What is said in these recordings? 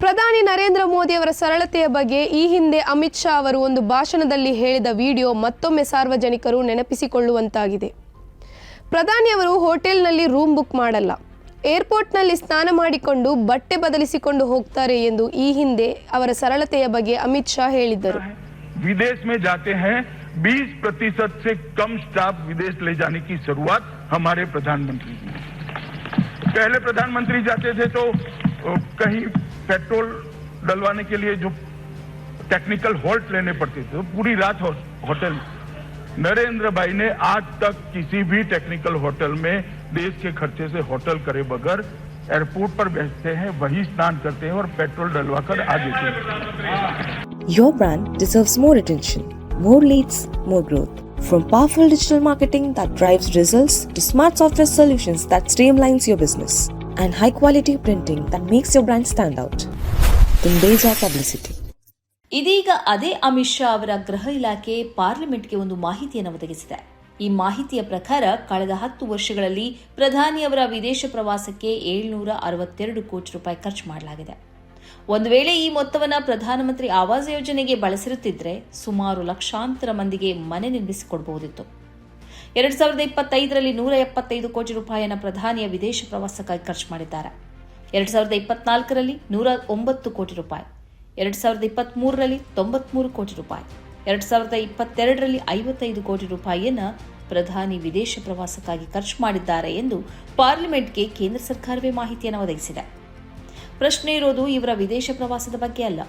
ಪ್ರಧಾನಿ ನರೇಂದ್ರ ಮೋದಿ ಅವರ ಸರಳತೆಯ ಬಗ್ಗೆ ಈ ಹಿಂದೆ ಅಮಿತ್ ಶಾ ಅವರು ಒಂದು ಭಾಷಣದಲ್ಲಿ ಹೇಳಿದ ವಿಡಿಯೋ ಮತ್ತೊಮ್ಮೆ ಸಾರ್ವಜನಿಕರು ನೆನಪಿಸಿಕೊಳ್ಳುವಂತಾಗಿದೆ ಪ್ರಧಾನಿಯವರು ಹೋಟೆಲ್ನಲ್ಲಿ ರೂಮ್ ಬುಕ್ ಮಾಡಲ್ಲ ಏರ್ಪೋರ್ಟ್ನಲ್ಲಿ ಸ್ನಾನ ಮಾಡಿಕೊಂಡು ಬಟ್ಟೆ ಬದಲಿಸಿಕೊಂಡು ಹೋಗ್ತಾರೆ ಎಂದು ಈ ಹಿಂದೆ ಅವರ ಸರಳತೆಯ ಬಗ್ಗೆ ಅಮಿತ್ ಶಾ ಹೇಳಿದ್ದರು विदेश में जाते हैं 20 प्रतिशत से कम स्टाफ विदेश ले जाने की शुरुआत हमारे प्रधानमंत्री की पहले प्रधानमंत्री जाते थे तो अ, कहीं पेट्रोल डलवाने के लिए जो टेक्निकल होल्ट लेने पड़ते थे पूरी रात होटल नरेंद्र भाई ने आज तक किसी भी टेक्निकल होटल में देश के खर्चे से होटल करे बगैर एयरपोर्ट पर बैठते हैं, वही स्नान करते हैं और पेट्रोल डलवा कर आगे your brand deserve more attention more leads more growth From powerful digital marketing that drives results to smart software solutions that streamlines your business. And high quality printing that makes your brand stand out. Then publicity. ಇದೀಗ ಅದೇ ಅಮಿತ್ ಶಾ ಅವರ ಗೃಹ ಇಲಾಖೆ ಪಾರ್ಲಿಮೆಂಟ್ಗೆ ಒಂದು ಮಾಹಿತಿಯನ್ನು ಒದಗಿಸಿದೆ ಈ ಮಾಹಿತಿಯ ಪ್ರಕಾರ ಕಳೆದ ಹತ್ತು ವರ್ಷಗಳಲ್ಲಿ ಪ್ರಧಾನಿಯವರ ವಿದೇಶ ಪ್ರವಾಸಕ್ಕೆ ಏಳ್ನೂರ ಅರವತ್ತೆರಡು ಕೋಟಿ ರೂಪಾಯಿ ಖರ್ಚು ಮಾಡಲಾಗಿದೆ ಒಂದು ವೇಳೆ ಈ ಮೊತ್ತವನ್ನು ಪ್ರಧಾನಮಂತ್ರಿ ಆವಾಸ್ ಯೋಜನೆಗೆ ಬಳಸಿರುತ್ತಿದ್ರೆ ಸುಮಾರು ಲಕ್ಷಾಂತರ ಮಂದಿಗೆ ಮನೆ ನಿರ್ಮಿಸಿಕೊಡಬಹುದಿತ್ತು ಎರಡ್ ಸಾವಿರದ ಇಪ್ಪತ್ತೈದರಲ್ಲಿ ನೂರ ಎಪ್ಪತ್ತೈದು ಕೋಟಿ ರೂಪಾಯಿಯನ್ನು ಪ್ರಧಾನಿಯ ವಿದೇಶ ಪ್ರವಾಸಕ್ಕಾಗಿ ಖರ್ಚು ಮಾಡಿದ್ದಾರೆ. ಎರಡ್ ಸಾವಿರದ ಇಪ್ಪತ್ನಾಲ್ಕರಲ್ಲಿ ನೂರ ಒಂಬತ್ತು ಕೋಟಿ ರೂಪಾಯಿ. ಎರಡ್ ಸಾವಿರದ ಇಪ್ಪತ್ಮೂರರಲ್ಲಿ ತೊಂಬತ್ಮೂರು ಕೋಟಿ ರೂಪಾಯಿ. ಎರಡ್ ಸಾವಿರದ ಇಪ್ಪತ್ತೆರಡರಲ್ಲಿ ಐವತ್ತೈದು ಕೋಟಿ ರೂಪಾಯಿಯನ್ನ ಪ್ರಧಾನಿ ವಿದೇಶ ಪ್ರವಾಸಕ್ಕಾಗಿ ಖರ್ಚು ಮಾಡಿದ್ದಾರೆ ಎಂದು ಪಾರ್ಲಿಮೆಂಟ್ಗೆ ಕೇಂದ್ರ ಸರ್ಕಾರವೇ ಮಾಹಿತಿಯನ್ನು ಒದಗಿಸಿದೆ. ಪ್ರಶ್ನೆ ಇರೋದು ಇವರ ವಿದೇಶ ಪ್ರವಾಸದ ಬಗ್ಗೆ ಅಲ್ಲ.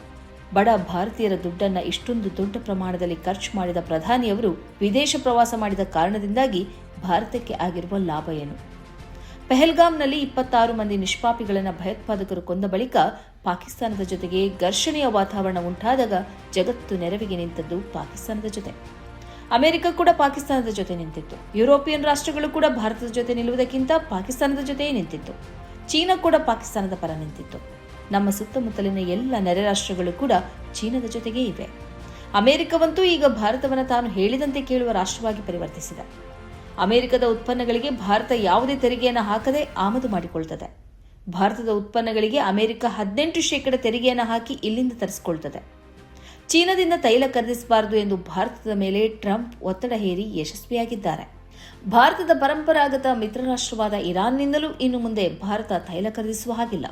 ಬಡ ಭಾರತೀಯರ ದುಡ್ಡನ್ನ ಇಷ್ಟೊಂದು ದೊಡ್ಡ ಪ್ರಮಾಣದಲ್ಲಿ ಖರ್ಚು ಮಾಡಿದ ಪ್ರಧಾನಿಯವರು ವಿದೇಶ ಪ್ರವಾಸ ಮಾಡಿದ ಕಾರಣದಿಂದಾಗಿ ಭಾರತಕ್ಕೆ ಆಗಿರುವ ಲಾಭ ಏನು? ಪೆಹಲ್ಗಾಮ್ನಲ್ಲಿ ಇಪ್ಪತ್ತಾರು ಮಂದಿ ನಿಷ್ಪಾಪಿಗಳನ್ನು ಭಯೋತ್ಪಾದಕರು ಕೊಂದ ಬಳಿಕ ಪಾಕಿಸ್ತಾನದ ಜೊತೆಗೆ ಘರ್ಷಣೆಯ ವಾತಾವರಣ ಉಂಟಾದಾಗ ಜಗತ್ತು ನೆರವಿಗೆ ನಿಂತದ್ದು ಪಾಕಿಸ್ತಾನದ ಜೊತೆ. ಅಮೆರಿಕ ಕೂಡ ಪಾಕಿಸ್ತಾನದ ಜೊತೆ ನಿಂತಿತ್ತು. ಯುರೋಪಿಯನ್ ರಾಷ್ಟ್ರಗಳು ಕೂಡ ಭಾರತದ ಜೊತೆ ನಿಲ್ಲುವುದಕ್ಕಿಂತ ಪಾಕಿಸ್ತಾನದ ಜೊತೆಯೇ ನಿಂತಿತ್ತು. ಚೀನಾ ಕೂಡ ಪಾಕಿಸ್ತಾನದ ಪರ ನಿಂತಿತ್ತು. ನಮ್ಮ ಸುತ್ತಮುತ್ತಲಿನ ಎಲ್ಲ ನೆರೆ ರಾಷ್ಟ್ರಗಳು ಕೂಡ ಚೀನಾದ ಜೊತೆಗೇ ಇವೆ. ಅಮೆರಿಕವಂತೂ ಈಗ ಭಾರತವನ್ನು ತಾನು ಹೇಳಿದಂತೆ ಕೇಳುವ ರಾಷ್ಟ್ರವಾಗಿ ಪರಿವರ್ತಿಸಿದೆ. ಅಮೆರಿಕದ ಉತ್ಪನ್ನಗಳಿಗೆ ಭಾರತ ಯಾವುದೇ ತೆರಿಗೆಯನ್ನು ಹಾಕದೆ ಆಮದು ಮಾಡಿಕೊಳ್ತದೆ. ಭಾರತದ ಉತ್ಪನ್ನಗಳಿಗೆ ಅಮೆರಿಕ ಹದಿನೆಂಟು ಶೇಕಡ ತೆರಿಗೆಯನ್ನು ಹಾಕಿ ಇಲ್ಲಿಂದ ತರಿಸಿಕೊಳ್ತದೆ. ಚೀನಾದಿಂದ ತೈಲ ಖರೀದಿಸಬಾರದು ಎಂದು ಭಾರತದ ಮೇಲೆ ಟ್ರಂಪ್ ಒತ್ತಡ ಹೇರಿ ಯಶಸ್ವಿಯಾಗಿದ್ದಾರೆ. ಭಾರತದ ಪರಂಪರಾಗತ ಮಿತ್ರ ರಾಷ್ಟ್ರವಾದ ಇರಾನ್ನಿಂದಲೂ ಇನ್ನು ಮುಂದೆ ಭಾರತ ತೈಲ ಖರೀದಿಸುವ ಹಾಗಿಲ್ಲ.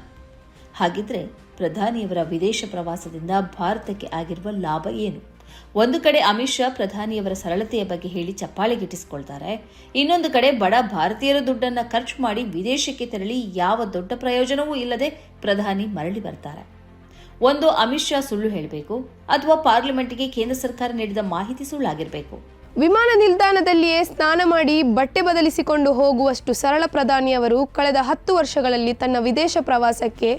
ಹಾಗಿದ್ರೆ ಪ್ರಧಾನಿಯವರ ವಿದೇಶ ಪ್ರವಾಸದಿಂದ ಭಾರತಕ್ಕೆ ಆಗಿರುವ ಲಾಭ ಏನು? ಒಂದು ಕಡೆ ಅಮಿತ್ ಶಾ ಪ್ರಧಾನಿಯವರ ಸರಳತೆಯ ಬಗ್ಗೆ ಹೇಳಿ ಚಪ್ಪಾಳೆಗಿಟ್ಟಿಸಿಕೊಳ್ತಾರೆ. ಇನ್ನೊಂದು ಕಡೆ ಬಡ ಭಾರತೀಯರ ದುಡ್ಡನ್ನ ಖರ್ಚು ಮಾಡಿ ವಿದೇಶಕ್ಕೆ ತೆರಳಿ ಯಾವ ದೊಡ್ಡ ಪ್ರಯೋಜನವೂ ಇಲ್ಲದೆ ಪ್ರಧಾನಿ ಮರಳಿ ಬರ್ತಾರೆ. ಒಂದು ಅಮಿತ್ ಶಾ ಸುಳ್ಳು ಹೇಳಬೇಕು, ಅಥವಾ ಪಾರ್ಲಿಮೆಂಟ್ಗೆ ಕೇಂದ್ರ ಸರ್ಕಾರ ನೀಡಿದ ಮಾಹಿತಿ ಸುಳ್ಳಾಗಿರಬೇಕು. ವಿಮಾನ ನಿಲ್ದಾಣದಲ್ಲಿಯೇ ಸ್ನಾನ ಮಾಡಿ ಬಟ್ಟೆ ಬದಲಿಸಿಕೊಂಡು ಹೋಗುವಷ್ಟು ಸರಳ ಪ್ರಧಾನಿಯವರು ಕಳೆದ ಹತ್ತು ವರ್ಷಗಳಲ್ಲಿ ತನ್ನ ವಿದೇಶ ಪ್ರವಾಸಕ್ಕೆ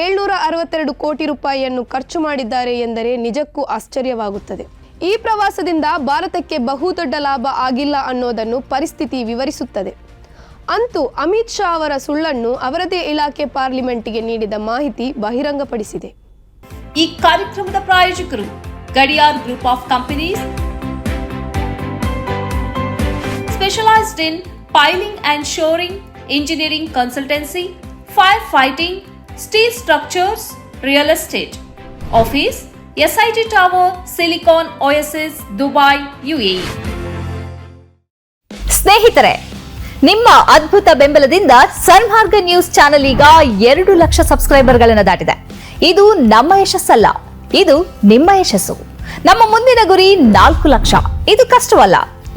ಏಳ್ನೂರ ಅರವತ್ತೆರಡು ಕೋಟಿ ರೂಪಾಯಿಯನ್ನು ಖರ್ಚು ಮಾಡಿದ್ದಾರೆ ಎಂದರೆ ನಿಜಕ್ಕೂ ಆಶ್ಚರ್ಯವಾಗುತ್ತದೆ. ಈ ಪ್ರವಾಸದಿಂದ ಭಾರತಕ್ಕೆ ಬಹುದೊಡ್ಡ ಲಾಭ ಆಗಿಲ್ಲ ಅನ್ನೋದನ್ನು ಪರಿಸ್ಥಿತಿ ವಿವರಿಸುತ್ತದೆ. ಅಂತೂ ಅಮಿತ್ ಶಾ ಅವರ ಸುಳ್ಳನ್ನು ಅವರದೇ ಇಲಾಖೆ ಪಾರ್ಲಿಮೆಂಟ್ಗೆ ನೀಡಿದ ಮಾಹಿತಿ ಬಹಿರಂಗಪಡಿಸಿದೆ. ಈ ಕಾರ್ಯಕ್ರಮದ ಪ್ರಾಯೋಜಕರು Gadiyar group of companies specialised in piling and shoring, engineering consultancy, firefighting, steel structures, real estate. Office SIT Tower, Silicon silicon Dubai, UAE. ಸ್ನೇಹಿತರೆ ನಿಮ್ಮ ಅದ್ಭುತ ಬೆಂಬಲದಿಂದ ಸನ್ಮಾರ್ಗ ನ್ಯೂಸ್ ಚಾನೆಲ್ ಈಗ ಎರಡು ಲಕ್ಷ ಸಬ್ಸ್ಕ್ರೈಬರ್ಗಳನ್ನು ದಾಟಿದೆ ಇದು ನಮ್ಮ ಯಶಸ್ಸಲ್ಲ ಇದು ನಿಮ್ಮ ಯಶಸ್ಸು ನಮ್ಮ ಮುಂದಿನ ಗುರಿ ನಾಲ್ಕು ಲಕ್ಷ ಇದು ಕಷ್ಟವಲ್ಲ